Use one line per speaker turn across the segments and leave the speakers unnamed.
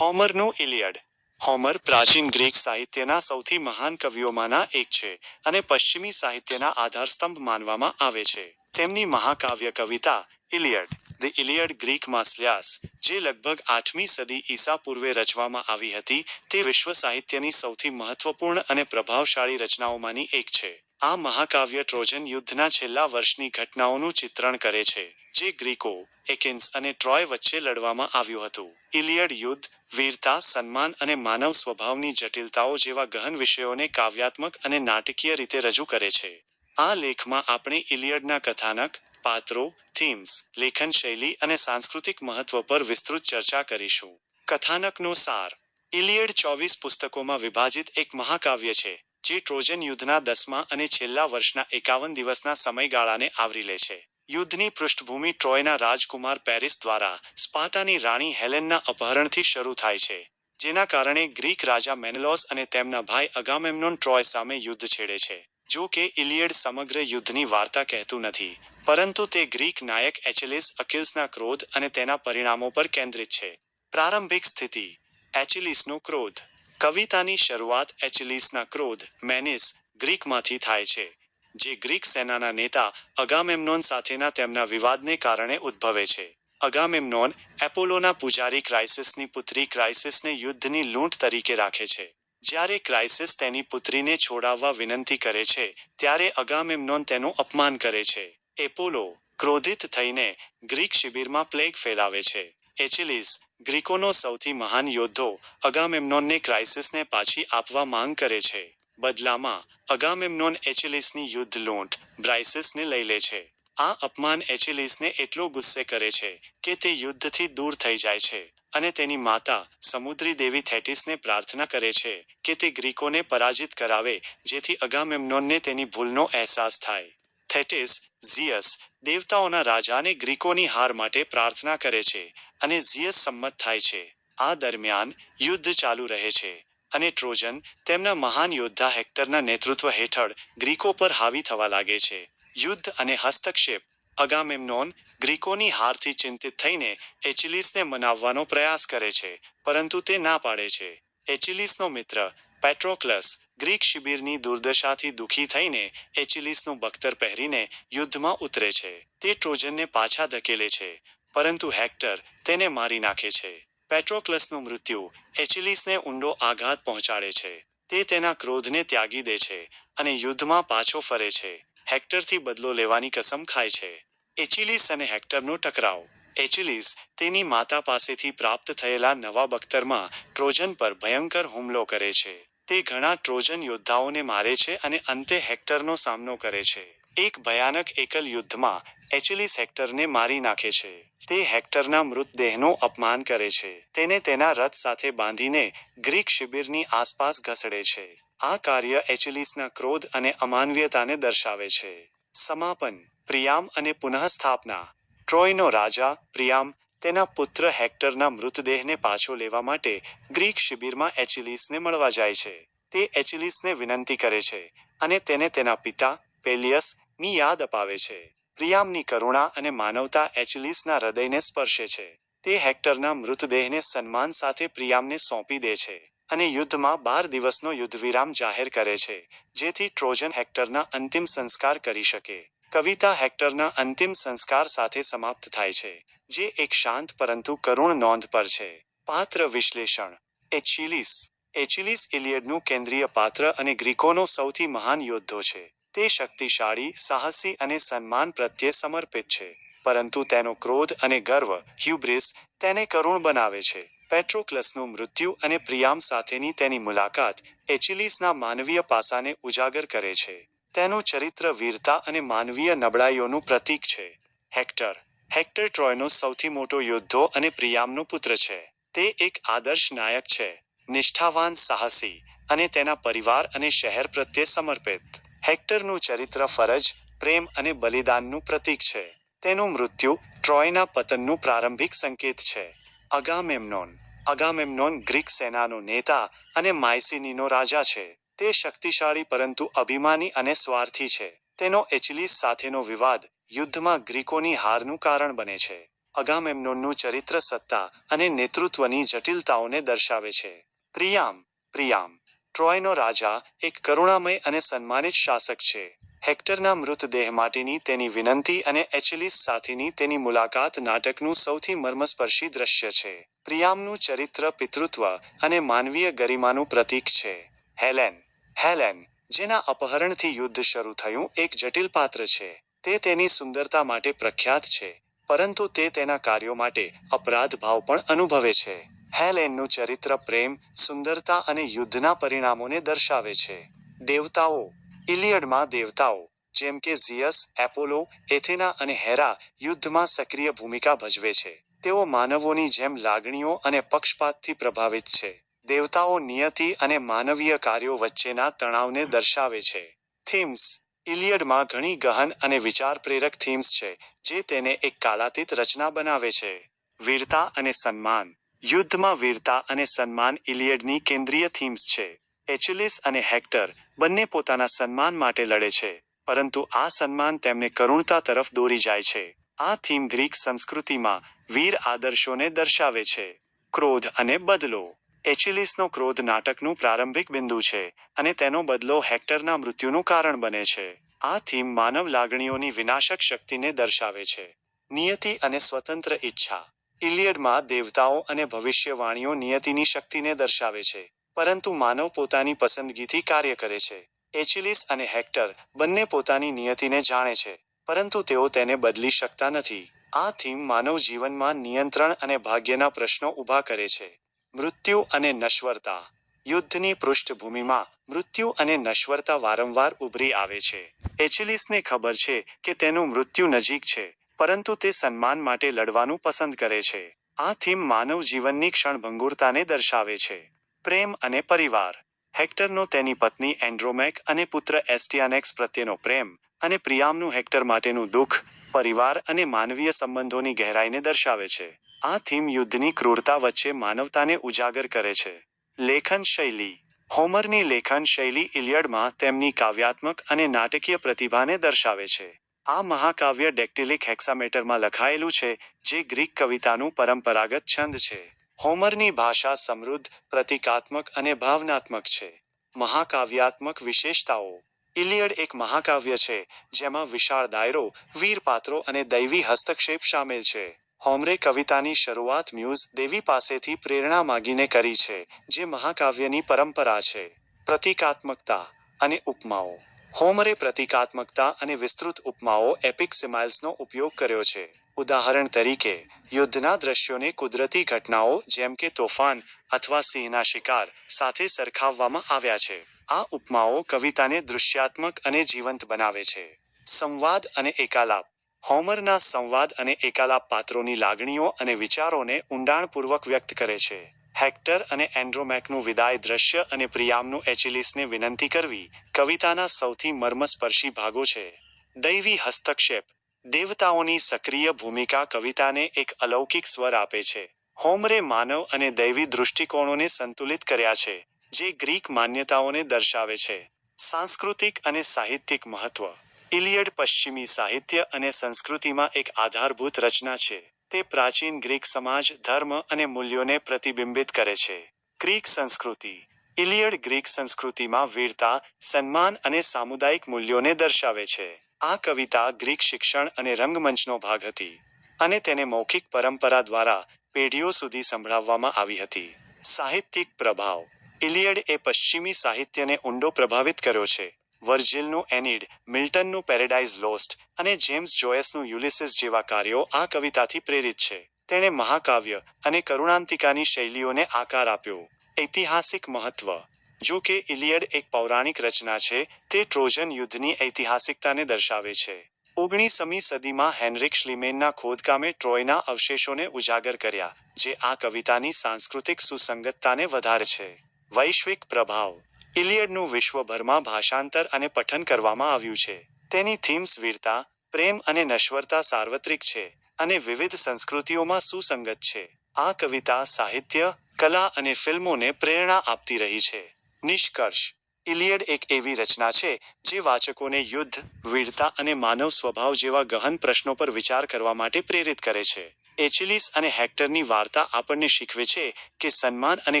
હોમરનું Iliad. હોમર પ્રાચીન Greek સાહિત્યના સૌથી મહાન કવિઓમાંના એક છે અને પશ્ચિમી સાહિત્યના આધારસ્તંભ માનવામાં આવે છે. તેમની મહાકાવ્ય કવિતા ઇલિયડ, ધ ઇલિયડ ગ્રીક માસ્લ્યાસ, જે લગભગ આઠમી સદી ઈસા પૂર્વે રચવામાં આવી હતી, તે વિશ્વ સાહિત્યની સૌથી મહત્વપૂર્ણ અને પ્રભાવશાળી રચનાઓમાંની એક છે. આ મહાકાવ્ય ટ્રોજન યુદ્ધના છેલ્લા વર્ષની ઘટનાઓનું ચિત્રણ કરે છે, જે ગ્રીકો, એકેન્સ અને ટ્રોય વચ્ચે લડવામાં આવ્યું હતું. ઇલિયડ યુદ્ધ, વીરતા, સન્માન અને માનવ સ્વભાવની જટિલતાઓ જેવા ગહન વિષયોને કાવ્યાત્મક અને નાટકીય રીતે રજૂ કરે છે. આ લેખમાં આપણે ઇલિયડના કથાનક, પાત્રો થીમ્સ લેખન શૈલી અને સાંસ્કૃતિક મહત્વ પર વિસ્તૃત ચર્ચા કરીશું. કથાનકનો સાર. ઇલિયડ ચોવીસ પુસ્તકોમાં વિભાજિત એક મહાકાવ્ય છે. જે ટ્રોજન યુદ્ધના દસમા અને છેલ્લા વર્ષના એકાવન દિવસના સમયગાળાને આવરી લે છે. યુદ્ધની પૃષ્ઠભૂમિ ટ્રોયના રાજકુમાર પેરિસ દ્વારા સ્પાટાની રાણી હેલેનના અપહરણથી શરૂ થાય છે, જેના કારણે ગ્રીક રાજા મેનેલોસ અને તેમના ભાઈ અગામેમનોન ટ્રોય સામે યુદ્ધ છેડે છે. જો કે ઇલિયડ સમગ્ર યુદ્ધની વાર્તા કહેતું નથી, પરંતુ તે ગ્રીક નાયક એચિલિસ અકિલ્સના ક્રોધ અને તેના પરિણામો પર કેન્દ્રિત છે. પ્રારંભિક સ્થિતિ, એચિલિસનો ક્રોધ. કવિતાની શરૂઆત એચિલિસના ક્રોધ, મેનિસ, ગ્રીકમાંથી થાય છે, જે ગ્રીક સેનાના નેતા અગામેમ્નોન સાથેના તેમના વિવાદને કારણે ઉદ્ભવે છે. અગામેમ્નોન એપોલોના પૂજારી ક્રાઇસિસની પુત્રી ક્રાઇસિસને યુદ્ધની લૂંટ તરીકે રાખે છે. જ્યારે ક્રાઇસિસ તેની પુત્રીને છોડાવવા વિનંતી કરે છે, ત્યારે અગામેમ્નોન તેનું અપમાન કરે છે. એપોલો ક્રોધિત થઈને ગ્રીક શિબિરમાં પ્લેગ ફેલાવે છે. એચિલિસ, ગ્રીકોનો સૌથી મહાન યોદ્ધો અગામેમ્નોનને ક્રાઇસિસને પાછી આપવા માંગ કરે છે. બદલામાં અગામેમ્નોન એચિલિસની યુદ્ધ લૂંટ બ્રાઇસિસને લઈ લે છે. આ અપમાન એચિલિસને એટલો ગુસ્સે કરે છે કે તે યુદ્ધથી દૂર થઈ જાય છે અને તેની માતા, સમુદ્રી દેવી થેટિસને પ્રાર્થના કરે છે કે તે ગ્રીકોને પરાજિત કરાવે, જેથી અગામેમ્નોનને તેની ભૂલનો અહેસાસ થાય. થેટિસ ઝિયસ દેવતાઓના રાજાને ગ્રીકોની હાર માટે પ્રાર્થના કરે છે અને ઝિયસ સંમત થાય છે. આ દરમિયાન યુદ્ધ ચાલુ રહે છે અને ટ્રોજન તેમના મહાન યોદ્ધા હેક્ટરના નેતૃત્વ હેઠળ ગ્રીકો પર હાવી થવા લાગે છે. યુદ્ધ અને હસ્તક્ષેપ અગામેમનોન ગ્રીકોની હારથી ચિંતિત થઈને એચિલિસને મનાવવાનો પ્રયાસ કરે છે, પરંતુ તે ના પાડે છે. એચિલિસનો મિત્ર પેટ્રોક્લસ, ગ્રીક શિબિરની દુર્દશાથી દુઃખી થઈને એચિલિસનું બખ્તર પહેરીને યુદ્ધમાં ઉતરે છે. તે ટ્રોજનને પાછા ધકેલે છે, પરંતુ હેક્ટર તેને મારી નાખે છે. પેટ્રોક્લસનું મૃત્યુ એચિલિસને ઊંડો આઘાત પહોંચાડે છે. તે તેના ક્રોધને ત્યાગી દે છે અને યુદ્ધમાં પાછો ફરે છે. હેક્ટરથી બદલો લેવાની કસમ ખાય છે. એચિલિસ અને હેક્ટરનો ટકરાવ. એચિલિસ તેની માતા પાસેથી પ્રાપ્ત થયેલા નવા બખ્તરમાં ટ્રોજન પર ભયંકર હુમલો કરે છે. તે ઘણા ટ્રોજન યોદ્ધાઓને મારે છે અને અંતે હેક્ટરનો સામનો કરે છે. એક ભયાનક એકલ યુદ્ધમાં એચિલિસ હેક્ટરને મારી નાખે છે. તે હેક્ટરના મૃતદેહનું અપમાન કરે છે. તેને તેના રથ સાથે બાંધીને ગ્રીક શિબિરની આસપાસ ઘસડે છે. આ કાર્ય એચિલિસના ક્રોધ અને અમાનવીયતાને દર્શાવે છે. સમાપન. પ્રિયામ અને પુનઃસ્થાપના. ટ્રોયનો રાજા, પ્રિયામ, તેના પુત્ર હેક્ટરના મૃતદેહને પાછો લેવા માટે ગ્રીક શિબિરમાં એચિલિસને મળવા જાય છે. તે એચિલિસને વિનંતી કરે છે અને તેને તેના પિતા પેલિયસની યાદ અપાવે છે. પ્રિયામની કરુણા અને માનવતા એચિલિસના હૃદયને સ્પર્શે છે. તે હેક્ટરના મૃતદેહને સન્માન સાથે પ્રિયામને સોંપી દે છે અને યુદ્ધમાં બાર દિવસનો યુદ્ધવિરામ જાહેર કરે છે, જેથી ટ્રોજન હેક્ટરના અંતિમ સંસ્કાર કરી શકે. કવિતા હેક્ટરના અંતિમ સંસ્કાર સાથે સમાપ્ત થાય છે, જે એક શાંત પરંતુ કરુણ નોંધ પર છે. પાત્ર વિશ્લેષણ. એચિલિસ. એચિલિસ ઇલિયડનું કેન્દ્રીય પાત્ર અને ગ્રીકોનો સૌથી મહાન યોદ્ધો છે. તે શક્તિશાળી, સાહસી અને સન્માન પ્રત્યે સમર્પિત છે, પરંતુ તેનો ક્રોધ અને ગર્વ, હ્યુબ્રિસ, તેને કરુણ બનાવે છે. પેટ્રોક્લસનું મૃત્યુ અને પ્રિયામ સાથેની તેની મુલાકાત એચિલિસના માનવીય પાસાને ઉજાગર કરે છે. તેનું ચરિત્ર વીરતા અને માનવીય નબળાઈઓનું પ્રતીક છે. હેક્ટર. હેક્ટર ટ્રોયનો સૌથી મોટો યોદ્ધો અને પ્રિયામનો પુત્ર છે. તે એક આદર્શ નાયક છે. નિષ્ઠાવાન, સાહસી અને તેના પરિવાર અને શહેર પ્રત્યે સમર્પિત. હેક્ટરનું ચરિત્ર ફરજ, પ્રેમ અને બલિદાનનું પ્રતીક છે. તેનું મૃત્યુ ટ્રોયના પતનનું પ્રારંભિક સંકેત છે. અગામેમનોન. અગામેમનોન ગ્રીક સેનાનો નેતા અને માયસિનીનો રાજા છે. તે શક્તિશાળી પરંતુ અભિમાની અને સ્વાર્થી છે. તેનો એચિલિસ સાથેનો વિવાદ યુદ્ધમાં ગ્રીકોની હારનું કારણ બને છે. અગામેમ્નોનનું ચરિત્ર સત્તા અને નેતૃત્વની જટિલતાઓને દર્શાવે છે. પ્રિયામ પ્રિયામ, ટ્રોયનો રાજા, એક કરુણામય અને સન્માનિત શાસક છે. હેક્ટરના મૃતદેહ માટેની તેની વિનંતી અને એચિલિસ સાથેની તેની મુલાકાત નાટકનું સૌથી મર્મસ્પર્શી દ્રશ્ય છે. પ્રિયામનું ચરિત્ર પિતૃત્વ અને માનવીય ગરિમાનું પ્રતીક છે. હેલેન હેલેન, જેના અપહરણથી યુદ્ધ શરૂ થયું, એક જટિલ પાત્ર છે. તે તેની સુંદરતા માટે પ્રખ્યાત છે, પરંતુ તે તેના કાર્યો માટે અપરાધ ભાવ પણ અનુભવે છે. હેલેનનું ચરિત્ર પ્રેમ, સુંદરતા અને યુદ્ધના પરિણામોને દર્શાવે છે. દેવતાઓ, ઇલિયડમાં દેવતાઓ, જેમ કે ઝિયસ, એપોલો, એથેના અને હેરા યુદ્ધમાં સક્રિય ભૂમિકા ભજવે છે. તેઓ માનવોની જેમ લાગણીઓ અને પક્ષપાતથી પ્રભાવિત છે. દેવતાઓ નિયતિ અને માનવીય કાર્યો વચ્ચેના તણાવને દર્શાવે છે. થીમ્સ. ઇલિયડમાં ઘણી ગહન અને વિચાર પ્રેરક થીમ્સ છે, જે તેને એક કાલાતીત રચના બનાવે છે. વીરતા અને સન્માન. યુદ્ધમાં વીરતા અને સન્માન ઇલિયડની કેન્દ્રીય થીમ્સ છે. એચિલિસ અને હેક્ટર બંને પોતાના સન્માન માટે લડે છે, પરંતુ આ સન્માન તેમને કરુણતા તરફ દોરી જાય છે. આ થીમ ગ્રીક સંસ્કૃતિમાં વીર આદર્શોને દર્શાવે છે. ક્રોધ અને બદલો. એચિલિસનો ક્રોધ નાટકનું પ્રારંભિક બિંદુ છે અને તેનો બદલો હેક્ટરના મૃત્યુનું કારણ બને છે. આ થીમ માનવ લાગણીઓની વિનાશક શક્તિને દર્શાવે છે. નિયતિ અને સ્વતંત્ર ઈચ્છા. ઇલિયડમાં દેવતાઓ અને ભવિષ્યવાણીઓ નિયતિની શક્તિને દર્શાવે છે, પરંતુ માનવ પોતાની પસંદગીથી કાર્ય કરે છે. એચિલિસ અને હેક્ટર બંને પોતાની નિયતિને જાણે છે, પરંતુ તેઓ તેને બદલી શકતા નથી. આ થીમ માનવ જીવનમાં નિયંત્રણ અને ભાગ્યના પ્રશ્નો ઊભા કરે છે. મૃત્યુ અને નશ્વરતા. યુદ્ધની પૃષ્ઠભૂમિમાં મૃત્યુ અને નશ્વરતા વારંવાર ઉભરી આવે છે. એચિલિસને ખબર છે કે તેનું મૃત્યુ નજીક છે, પરંતુ તે સન્માન માટે લડવાનું પસંદ કરે છે. આ થીમ માનવ જીવનની ક્ષણભંગુરતાને દર્શાવે છે. પ્રેમ અને પરિવાર. હેક્ટરનો તેની પત્ની એન્ડ્રોમેક અને પુત્ર એસ્ટિયાનેક્સ પ્રત્યેનો પ્રેમ અને પ્રિયામનું હેક્ટર માટેનું દુઃખ પરિવાર અને માનવીય સંબંધોની ગહેરાઈને દર્શાવે છે. આ થીમ યુદ્ધની ક્રૂરતા વચ્ચે માનવતાને ઉજાગર કરે છે. લેખન શૈલી. હોમરની લેખન શૈલી ઇલિયડમાં તેમની કાવ્યાત્મક અને નાટકીય પ્રતિભાને દર્શાવે છે. આ મહાકાવ્ય ડેક્ટિલિક હેક્સામેટરમાં લખાયેલું છે, જે ગ્રીક કવિતાનું પરંપરાગત છંદ છે. હોમરની ભાષા સમૃદ્ધ, પ્રતિકાત્મક અને ભાવનાત્મક છે. મહાકાવ્યાત્મક વિશેષતાઓ. ઇલિયડ એક મહાકાવ્ય છે, જેમાં વિશાળ દાયરો વીર પાત્રો અને દૈવી હસ્તક્ષેપ શામેલ છે. હોમરે કવિતાની શરૂઆત મ્યુઝ દેવી પાસેથી પ્રેરણા માગીને કરી છે, જે મહાકાવ્યની પરંપરા છે. પ્રતિકાત્મકતા અને ઉપમાઓ. હોમરે પ્રતિકાત્મકતા અને વિસ્તૃત ઉપમાઓ એપિક સિમાઇલ્સનો ઉપયોગ કર્યો છે. ઉદાહરણ તરીકે, યુદ્ધના દ્રશ્યોને કુદરતી ઘટનાઓ જેમ કે તોફાન અથવા સિંહના શિકાર સાથે સરખાવવામાં આવ્યા છે. આ ઉપમાઓ કવિતાને દૃશ્યાત્મક અને જીવંત બનાવે છે. સંવાદ અને એકાલાપ. હોમરના સંવાદ અને એકાલા પાત્રોની લાગણીઓ અને વિચારોને ઊંડાણપૂર્વક વ્યક્ત કરે છે. હેક્ટર અને એન્ડ્રોમેકનું વિદાય દ્રશ્ય અને પ્રિયામનું એચિલિસને વિનંતી કરવી કવિતાના સૌથી મર્મસ્પર્શી ભાગો છે. દૈવી હસ્તક્ષેપ દેવતાઓની સક્રિય ભૂમિકા કવિતાને એક અલૌકિક સ્વર આપે છે. હોમરે માનવ અને દૈવી દૃષ્ટિકોણોને સંતુલિત કર્યા છે, જે ગ્રીક માન્યતાઓને દર્શાવે છે. સાંસ્કૃતિક અને સાહિત્યિક મહત્વ ઇલિયડ પશ્ચિમી સાહિત્ય અને સંસ્કૃતિમાં એક આધારભૂત રચના છે. તે પ્રાચીન ગ્રીક સમાજ, ધર્મ અને મૂલ્યોને પ્રતિબિંબિત કરે છે. ગ્રીક સંસ્કૃતિ. ઇલિયડ ગ્રીક સંસ્કૃતિમાં વીરતા, સન્માન અને સામુદાયિક મૂલ્યોને દર્શાવે છે. આ કવિતા ગ્રીક શિક્ષણ અને રંગમંચનો ભાગ હતી અને તેને મૌખિક પરંપરા દ્વારા પેઢીઓ સુધી સંભળાવવામાં આવી હતી. સાહિત્યિક પ્રભાવ. ઇલિયડ એ પશ્ચિમી સાહિત્યને ઊંડો પ્રભાવિત કર્યો છે. વર્જિલનું એનિડ, મિલ્ટનનું પેરેડાઇઝ લોસ્ટ અને જેમ્સ જોયસનું યુલિસિસ જેવા કાર્યો આ કવિતાથી પ્રેરિત છે. તેણે મહાકાવ્ય અને કરુણાંતિકાની શૈલીઓને આકાર આપ્યો. ઐતિહાસિક મહત્વ. જો કે ઇલિયડ એક પૌરાણિક રચના છે, તે ટ્રોજન યુદ્ધની ઐતિહાસિકતાને દર્શાવે છે. ઓગણીસમી સદીમાં હેનરિક શ્લીમેનના ખોદકામે ટ્રોયના અવશેષોને ઉજાગર કર્યા, જે આ કવિતાની સાંસ્કૃતિક સુસંગતતાને વધારે છે. વૈશ્વિક પ્રભાવ. ઇલિયડનું વિશ્વભરમાં ભાષાંતર અને પઠન કરવામાં આવ્યું છે. તેની થીમ્સ વીરતા, પ્રેમ અને નશ્વરતા સાર્વત્રિક છે અને વિવિધ સંસ્કૃતિઓમાં સુસંગત છે. આ કવિતા સાહિત્ય, કલા અને ફિલ્મોને પ્રેરણા આપતી રહી છે. નિષ્કર્ષ, ઇલિયડ એક એવી રચના છે જે વાચકોને યુદ્ધ, વીરતા અને માનવ સ્વભાવ જેવા ગહન પ્રશ્નો પર વિચાર કરવા માટે પ્રેરિત કરે છે. એચિલિસ અને હેક્ટરની વાર્તા આપણને શીખવે છે કે સન્માન અને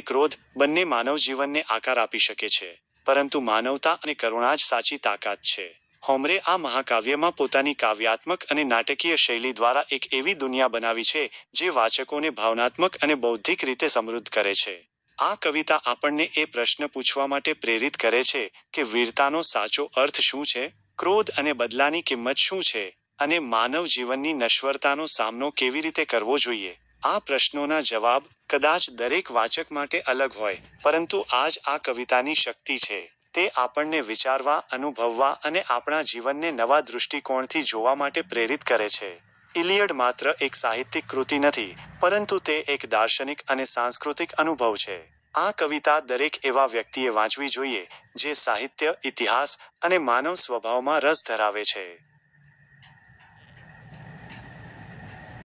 ક્રોધ બંને માનવ જીવનને આકાર આપી શકે છે. પરંતુ માનવતા અને કરુણા જ સાચી તાકાત છે. હોમરે આ મહાકાવ્યમાં પોતાની કાવ્યાત્મક અને નાટકીય શૈલી દ્વારા એક એવી દુનિયા બનાવી છે જે વાચકોને ભાવનાત્મક અને બૌદ્ધિક રીતે સમૃદ્ધ કરે છે. આ કવિતા આપણને એ પ્રશ્ન પૂછવા માટે પ્રેરિત કરે છે કે વીરતાનો સાચો અર્થ શું છે? ક્રોધ અને બદલાની કિંમત શું છે? અને માનવ જીવનની નશ્વરતાનો સામનો કેવી રીતે કરવો જોઈએ? આ પ્રશ્નોના જવાબ કદાચ દરેક વાચક માટે અલગ હોય, પરંતુ આજ આ કવિતાની શક્તિ છે. તે આપણને વિચારવા, અનુભવવા અને આપણા જીવનને નવા દૃષ્ટિકોણથી જોવા માટે પ્રેરિત કરે છે. ઇલિયડ માત્ર એક સાહિત્યિક કૃતિ નથી, પરંતુ તે એક દાર્શનિક અને સાંસ્કૃતિક અનુભવ છે. આ કવિતા દરેક એવા વ્યક્તિએ વાંચવી જોઈએ, જે સાહિત્ય, ઇતિહાસ અને માનવ સ્વભાવમાં રસ ધરાવે છે.